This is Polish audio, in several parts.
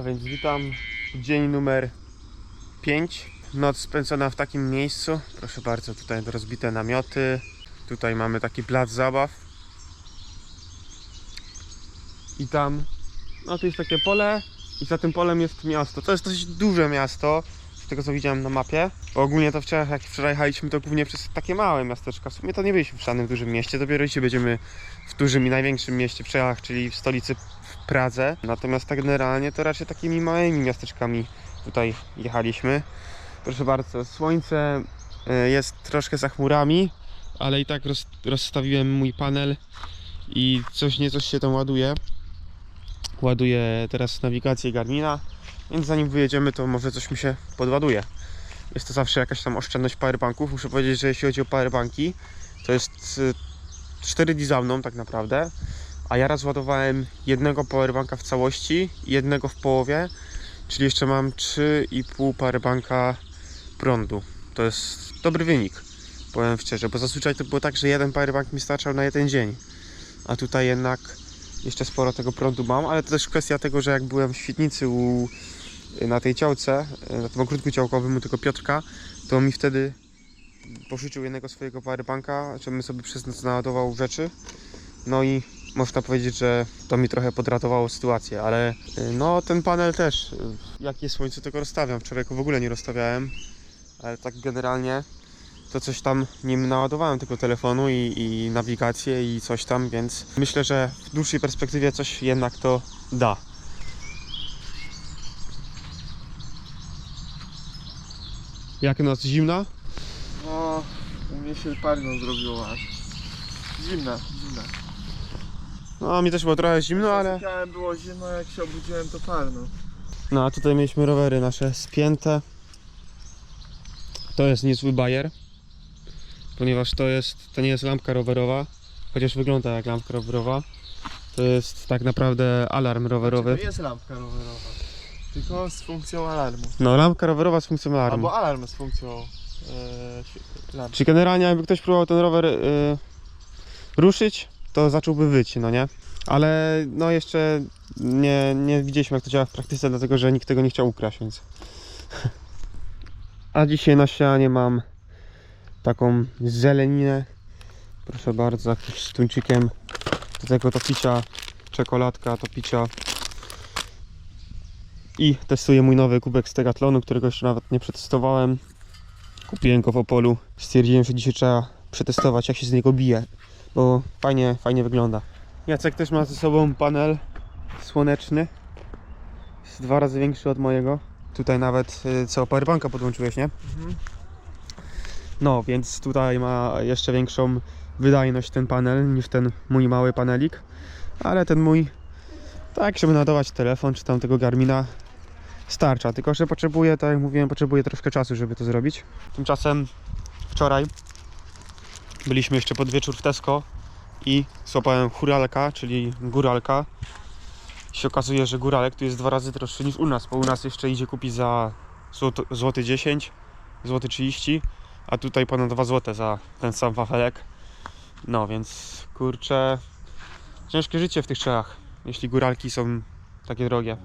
A więc witam. Dzień numer 5. Noc spędzona w takim miejscu. Proszę bardzo, tutaj rozbite namioty. Tutaj mamy taki plac zabaw. I tam, no tu jest takie pole i za tym polem jest miasto. To jest dosyć duże miasto, tego co widziałem na mapie. Bo ogólnie to wczoraj, jak wczoraj jechaliśmy, to głównie przez takie małe miasteczka. W sumie to nie byliśmy w żadnym dużym mieście, dopiero dzisiaj będziemy w dużym i największym mieście w Czechach, czyli w stolicy w Pradze. Natomiast tak generalnie to raczej takimi małymi miasteczkami tutaj jechaliśmy. Proszę bardzo, słońce e, jest troszkę za chmurami, ale i tak roz, rozstawiłem mój panel i coś niecoś się tam ładuje. Ładuję teraz nawigację Garmina, więc zanim wyjedziemy to może coś mi się podładuje. Jest to zawsze jakaś tam oszczędność powerbanków. Muszę powiedzieć, że jeśli chodzi o powerbanki, to jest y, 4 dni za mną tak naprawdę, a ja rozładowałem jednego powerbanka w całości jednego w połowie, czyli jeszcze mam 3,5 powerbanka prądu. To jest dobry wynik, powiem szczerze, bo zazwyczaj to było tak, że jeden powerbank mi starczał na jeden dzień, a tutaj jednak jeszcze sporo tego prądu mam, ale to też kwestia tego, że jak byłem w świetnicy u, na tej działce, na tym ogródku działkowym u tego Piotrka, to mi wtedy pożyczył jednego swojego powerbanka, żebym sobie przez noc naładował rzeczy. No i można powiedzieć, że to mi trochę podratowało sytuację, ale y, no ten panel też, y, jak jest słońce, to go rozstawiam. Wczoraj go w ogóle nie rozstawiałem, ale tak generalnie to coś tam nim naładowałem tego telefonu i, i nawigację i coś tam, więc myślę, że w dłuższej perspektywie coś jednak to da. Jak noc zimna? No, u mnie się parno zrobiło aż. Zimne, zimne. No mi też było trochę zimno, ale... Zasypiałem, było zimno, jak się obudziłem to parno. No a tutaj mieliśmy rowery nasze spięte. To jest niezły bajer. Ponieważ to jest, to nie jest lampka rowerowa, chociaż wygląda jak lampka rowerowa. To jest tak naprawdę alarm rowerowy. To jest lampka rowerowa. Tylko z funkcją alarmu. No lampka rowerowa z funkcją alarmu. Albo alarm z funkcją e, lampy. Czy generalnie jakby ktoś próbował ten rower y, ruszyć, to zacząłby wyć, no nie? Ale no jeszcze nie, nie widzieliśmy jak to działa w praktyce, dlatego że nikt tego nie chciał ukraść, więc... A dzisiaj na ścianie mam taką zeleninę. Proszę bardzo, jakiś z tuńczykiem. Do tego to picia, czekoladka, to picia. I testuję mój nowy kubek z Tegatlonu, którego jeszcze nawet nie przetestowałem. Kupiłem go w Opolu. Stwierdziłem, że dzisiaj trzeba przetestować jak się z niego bije, bo fajnie, fajnie wygląda. Jacek też ma ze sobą panel słoneczny. Jest dwa razy większy od mojego. Tutaj nawet y, co powerbanka podłączyłeś, nie? Mhm. No, więc tutaj ma jeszcze większą wydajność ten panel niż ten mój mały panelik. Ale ten mój, tak, żeby nadawać telefon czy tam tego Garmina, starcza. Tylko, że potrzebuje, tak jak mówiłem, potrzebuje troszkę czasu, żeby to zrobić. Tymczasem wczoraj byliśmy jeszcze pod wieczór w Tesco i złapałem huralka, czyli góralka. I się okazuje, że góralek tu jest dwa razy droższy niż u nas, bo u nas jeszcze idzie kupić za złoto, złoty 10, złoty 30, a tutaj ponad 2 złote za ten sam wafelek. No więc kurczę, ciężkie życie w tych Czechach, jeśli góralki są takie drogie.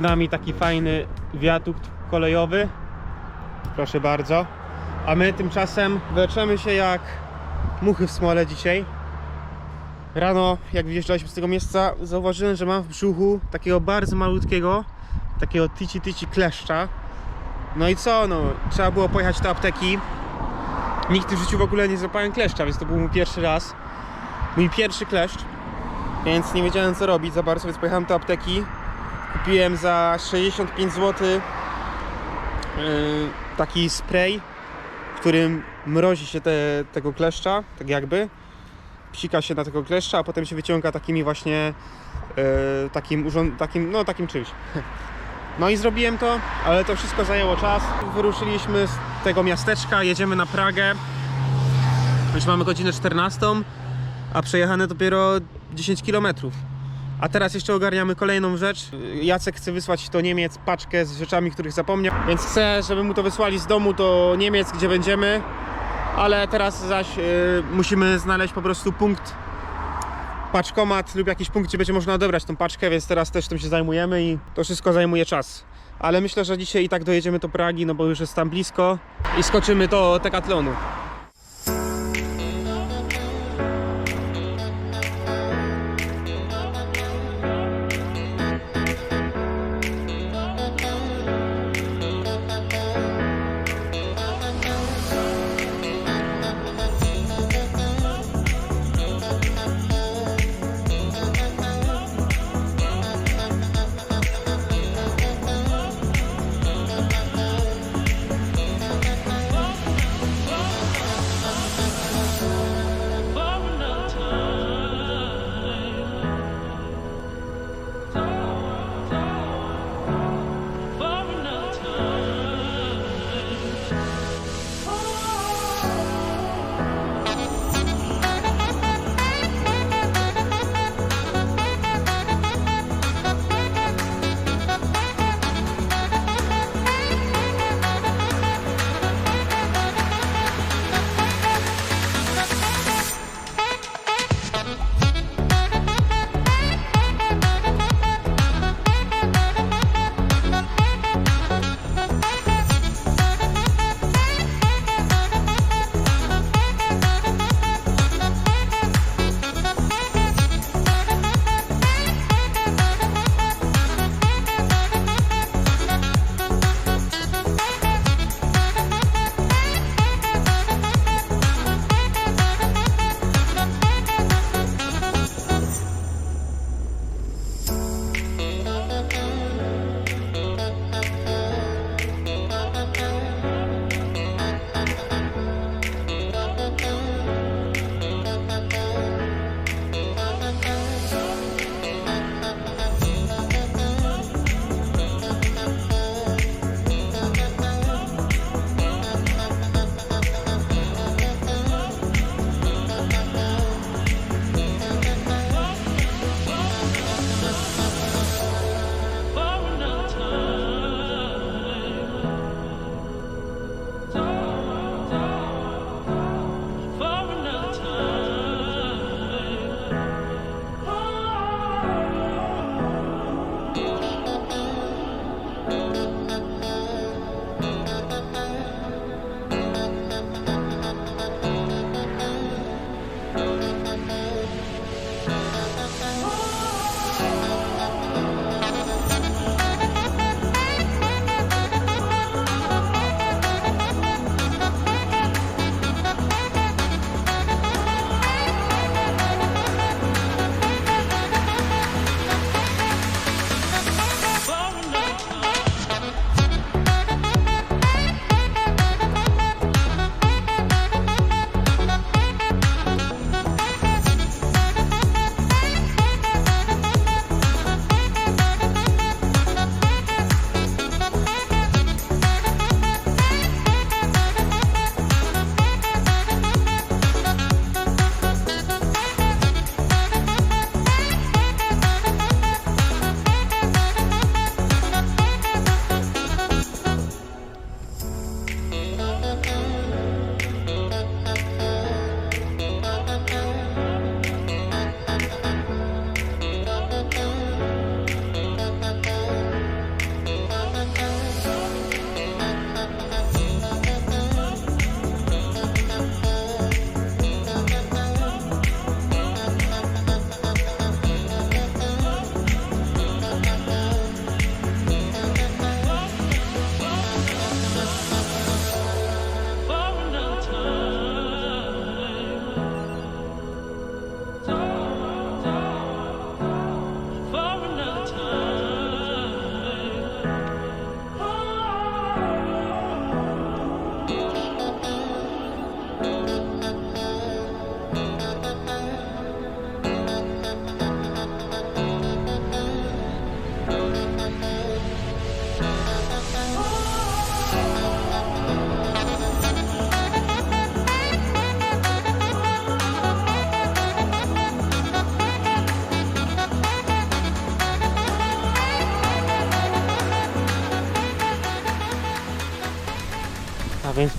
Nami taki fajny wiadukt kolejowy. Proszę bardzo. A my tymczasem wleczemy się jak muchy w smole dzisiaj. Rano, jak wyjeżdżaliśmy z tego miejsca, zauważyłem, że mam w brzuchu takiego bardzo malutkiego, takiego tyci tyci kleszcza. No i co, no, trzeba było pojechać do apteki. Nigdy w życiu w ogóle nie złapałem kleszcza, więc to był mój pierwszy raz. Mój pierwszy kleszcz, więc nie wiedziałem co robić za bardzo, więc pojechałem do apteki. Kupiłem za 65 zł yy, taki spray, w którym mrozi się te, tego kleszcza, tak jakby. Psika się na tego kleszcza, a potem się wyciąga takimi właśnie yy, takim, urząd, takim, no takim czymś. No i zrobiłem to, ale to wszystko zajęło czas. Wyruszyliśmy z tego miasteczka, jedziemy na Pragę. Już mamy godzinę 14, a przejechane dopiero 10 km. A teraz jeszcze ogarniamy kolejną rzecz. Jacek chce wysłać do Niemiec paczkę z rzeczami, których zapomniał, więc chcę, żeby mu to wysłali z domu do Niemiec, gdzie będziemy. Ale teraz zaś y, musimy znaleźć po prostu punkt paczkomat lub jakiś punkt, gdzie będzie można odebrać tą paczkę, więc teraz też tym się zajmujemy i to wszystko zajmuje czas. Ale myślę, że dzisiaj i tak dojedziemy do Pragi, no bo już jest tam blisko i skoczymy do Decathlonu.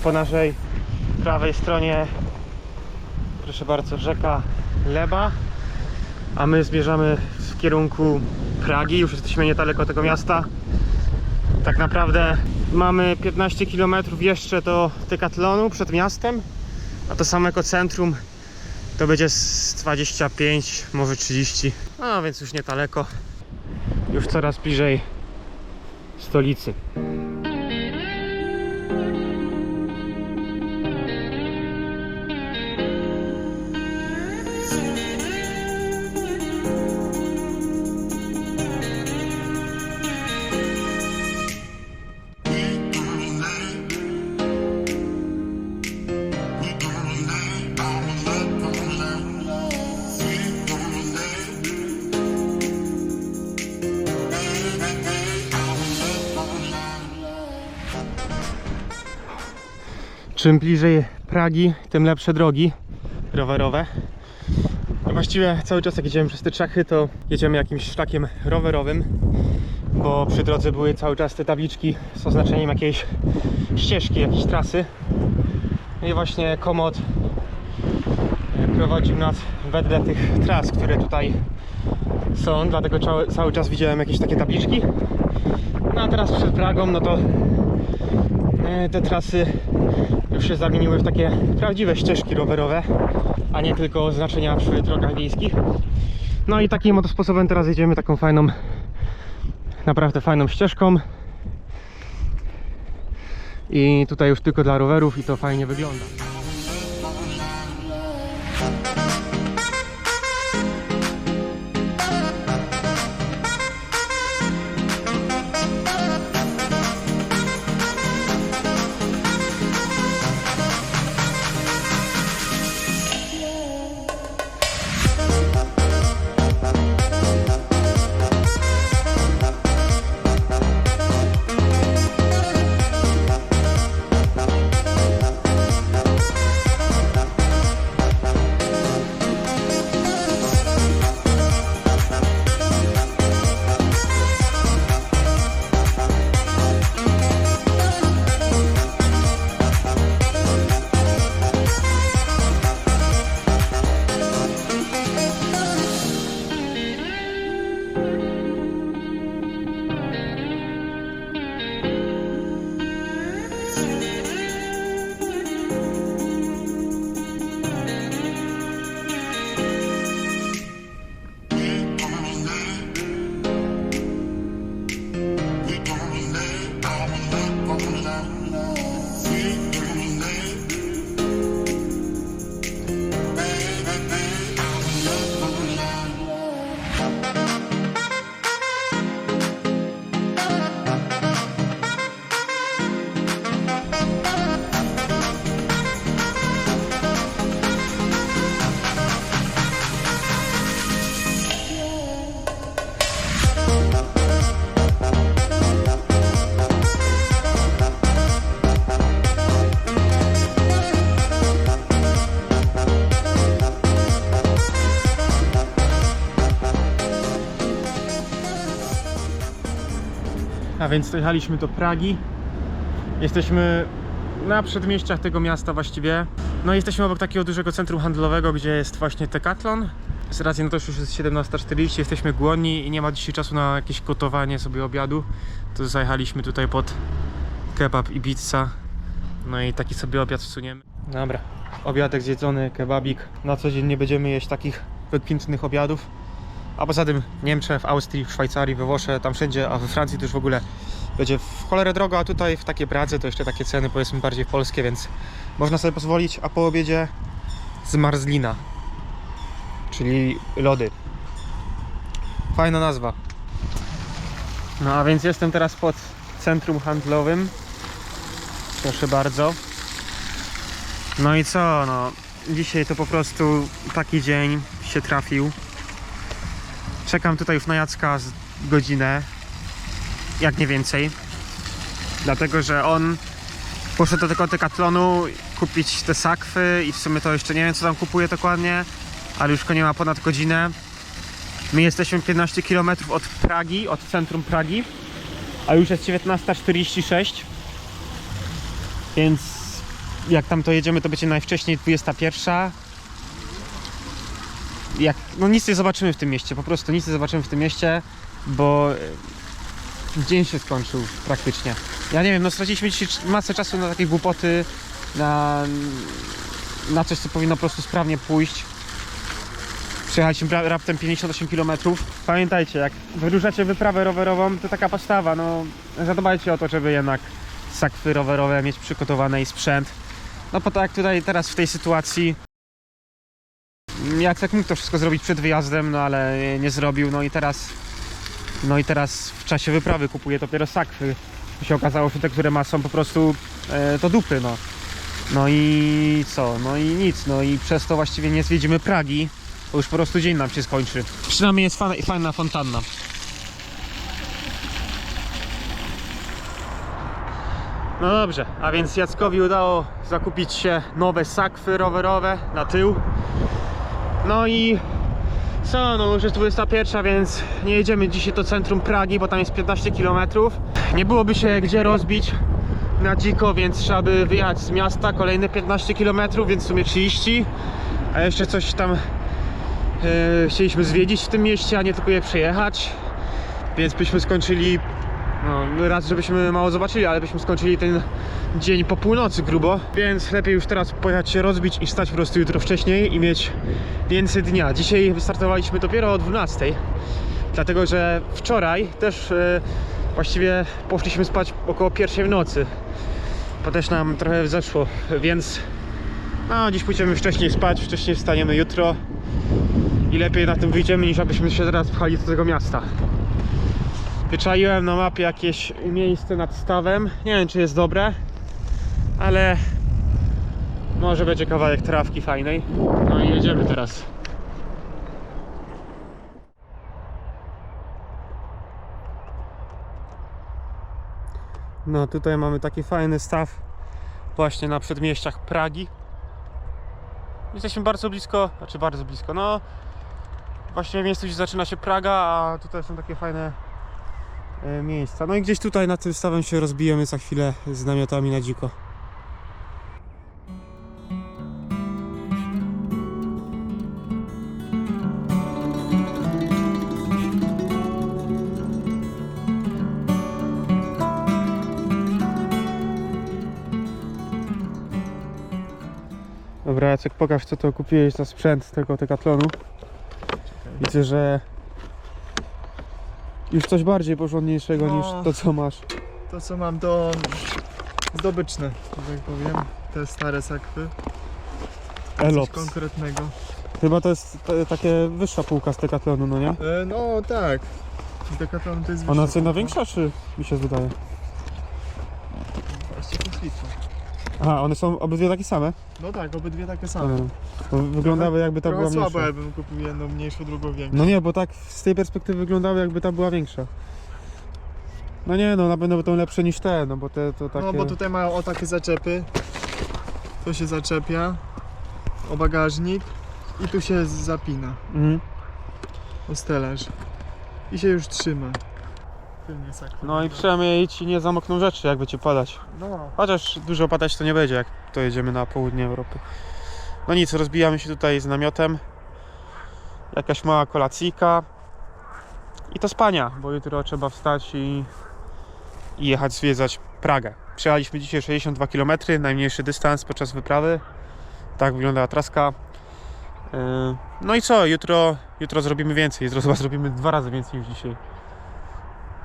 Po naszej prawej stronie, proszę bardzo, rzeka Leba, a my zmierzamy w kierunku Pragi. Już jesteśmy niedaleko tego miasta. Tak naprawdę mamy 15 km jeszcze do Decathlonu przed miastem, a to samego centrum to będzie z 25, może 30. No więc już niedaleko. Już coraz bliżej stolicy. Czym bliżej Pragi, tym lepsze drogi rowerowe. Właściwie cały czas jak jedziemy przez te Czechy, to jedziemy jakimś szlakiem rowerowym, bo przy drodze były cały czas te tabliczki z oznaczeniem jakiejś ścieżki, jakiejś trasy. No i właśnie Komod e, prowadził nas wedle tych tras, które tutaj są, dlatego cały, cały czas widziałem jakieś takie tabliczki. No a teraz przed Pragą, no to e, te trasy już się zamieniły w takie prawdziwe ścieżki rowerowe, a nie tylko oznaczenia przy drogach wiejskich. No i takim oto sposobem teraz jedziemy taką fajną, naprawdę fajną ścieżką. I tutaj już tylko dla rowerów i to fajnie wygląda. Więc dojechaliśmy do Pragi. Jesteśmy na przedmieściach tego miasta właściwie. No jesteśmy obok takiego dużego centrum handlowego, gdzie jest właśnie Decathlon. Z racji na to, że już jest 17.40, jesteśmy głodni i nie ma dzisiaj czasu na jakieś gotowanie sobie obiadu, to zajechaliśmy tutaj pod kebab i pizza. No i taki sobie obiad wsuniemy. Dobra, obiadek zjedzony, kebabik. Na co dzień nie będziemy jeść takich wykwintnych obiadów. A poza tym w Niemczech, w Austrii, w Szwajcarii, we Włoszech, tam wszędzie, a we Francji to już w ogóle będzie w cholerę drogo, a tutaj w takie Pradze to jeszcze takie ceny powiedzmy bardziej polskie, więc można sobie pozwolić, a po obiedzie zmarzlina, czyli lody. Fajna nazwa. No a więc jestem teraz pod centrum handlowym. Proszę bardzo. No i co, no dzisiaj to po prostu taki dzień się trafił. Czekam tutaj już na Jacka godzinę, jak nie więcej. Dlatego, że on poszedł do tego Decathlonu kupić te sakwy i w sumie to jeszcze nie wiem co tam kupuje dokładnie, ale już go nie ma ponad godzinę. My jesteśmy 15 km od Pragi, od centrum Pragi, a już jest 19.46. Więc jak tam to jedziemy, to będzie najwcześniej 21. Jak, no nic nie zobaczymy w tym mieście, po prostu nic nie zobaczymy w tym mieście, bo e, dzień się skończył praktycznie. Ja nie wiem, no straciliśmy dzisiaj masę czasu na takie głupoty, na, na coś, co powinno po prostu sprawnie pójść. Przejechaliśmy ra- raptem 58 km. Pamiętajcie, jak wyruszacie wyprawę rowerową, to taka podstawa, no zadbajcie o to, żeby jednak sakwy rowerowe mieć przygotowane i sprzęt. No po tak tutaj teraz w tej sytuacji Jacek mógł to wszystko zrobić przed wyjazdem, no ale nie zrobił, no i teraz no i teraz w czasie wyprawy kupuje dopiero sakwy. To się okazało, że te, które ma są po prostu e, to dupy, no. No i co? No i nic, no i przez to właściwie nie zwiedzimy Pragi, bo już po prostu dzień nam się skończy. Przynajmniej jest fajna, fajna fontanna. No dobrze, a więc Jackowi udało zakupić się nowe sakwy rowerowe na tył. No i co, no już jest 21, więc nie jedziemy dzisiaj do centrum Pragi, bo tam jest 15 km. Nie byłoby się gdzie rozbić na dziko, więc trzeba by wyjechać z miasta kolejne 15 km, więc w sumie 30. A jeszcze coś tam e, chcieliśmy zwiedzić w tym mieście, a nie tylko je przejechać. Więc byśmy skończyli no, raz, żebyśmy mało zobaczyli, ale byśmy skończyli ten dzień po północy grubo, więc lepiej już teraz pojechać się rozbić i stać po prostu jutro wcześniej i mieć więcej dnia. Dzisiaj wystartowaliśmy dopiero o 12, dlatego że wczoraj też e, właściwie poszliśmy spać około pierwszej w nocy, bo też nam trochę zeszło, więc no, dziś pójdziemy wcześniej spać, wcześniej wstaniemy jutro i lepiej na tym wyjdziemy niż abyśmy się teraz pchali do tego miasta. Wyczaiłem na mapie jakieś miejsce nad stawem. Nie wiem, czy jest dobre, ale może będzie kawałek trawki fajnej. No i jedziemy teraz. No tutaj mamy taki fajny staw właśnie na przedmieściach Pragi. Jesteśmy bardzo blisko, znaczy bardzo blisko, no właściwie miejscu, gdzie zaczyna się Praga, a tutaj są takie fajne miejsca. No i gdzieś tutaj na tym stawem się rozbijemy za chwilę z namiotami na dziko. Dobra, Jacek, pokaż co to kupiłeś za sprzęt tego Decathlonu. Widzę, że już coś bardziej porządniejszego No. niż to co masz. To co mam to zdobyczne, tak powiem. Te stare sakwy. Coś Elops. konkretnego. Chyba to jest takie wyższa półka z Decathlonu, no nie? E, no tak. Decathlon to jest Ona wyższa cena półka. większa, czy mi się wydaje? Właściwie to jest liczba. Aha, one są obydwie takie same? No tak, obydwie takie same. Bo wyglądały jakby ta Trochę była słabo, mniejsza. jakbym kupił jedną mniejszą, drugą większą. No nie, bo tak z tej perspektywy wyglądały jakby ta była większa. No nie, no na pewno będą lepsze niż te, no bo te to takie... No bo tutaj mają o takie zaczepy. To się zaczepia. O bagażnik. I tu się zapina. Mhm. O stelaż. I się już trzyma. Tylnie sakwy. No i przynajmniej ci nie zamokną rzeczy, jak będzie padać. No. Chociaż dużo padać to nie będzie, jak to jedziemy na południe Europy. No nic, rozbijamy się tutaj z namiotem. Jakaś mała kolacyjka. I to spania, bo jutro trzeba wstać i, i jechać zwiedzać Pragę. Przejechaliśmy dzisiaj 62 km, najmniejszy dystans podczas wyprawy. Tak wyglądała traska. Yy, No i co, jutro, jutro zrobimy więcej. Jutro chyba zrobimy dwa razy więcej niż dzisiaj.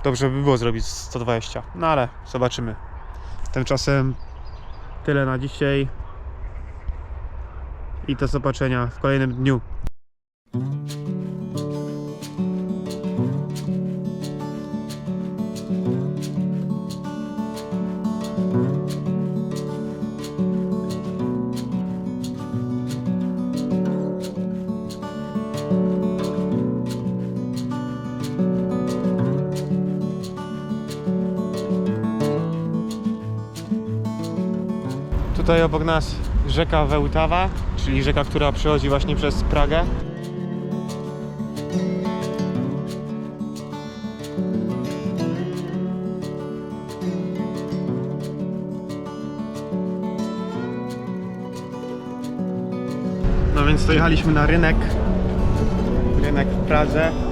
Dobrze by było zrobić 120, no ale zobaczymy. Tymczasem tyle na dzisiaj. I do zobaczenia w kolejnym dniu. Tutaj obok nas rzeka Wełtawa, czyli rzeka, która przechodzi właśnie przez Pragę. No więc dojechaliśmy na rynek, rynek w Pradze.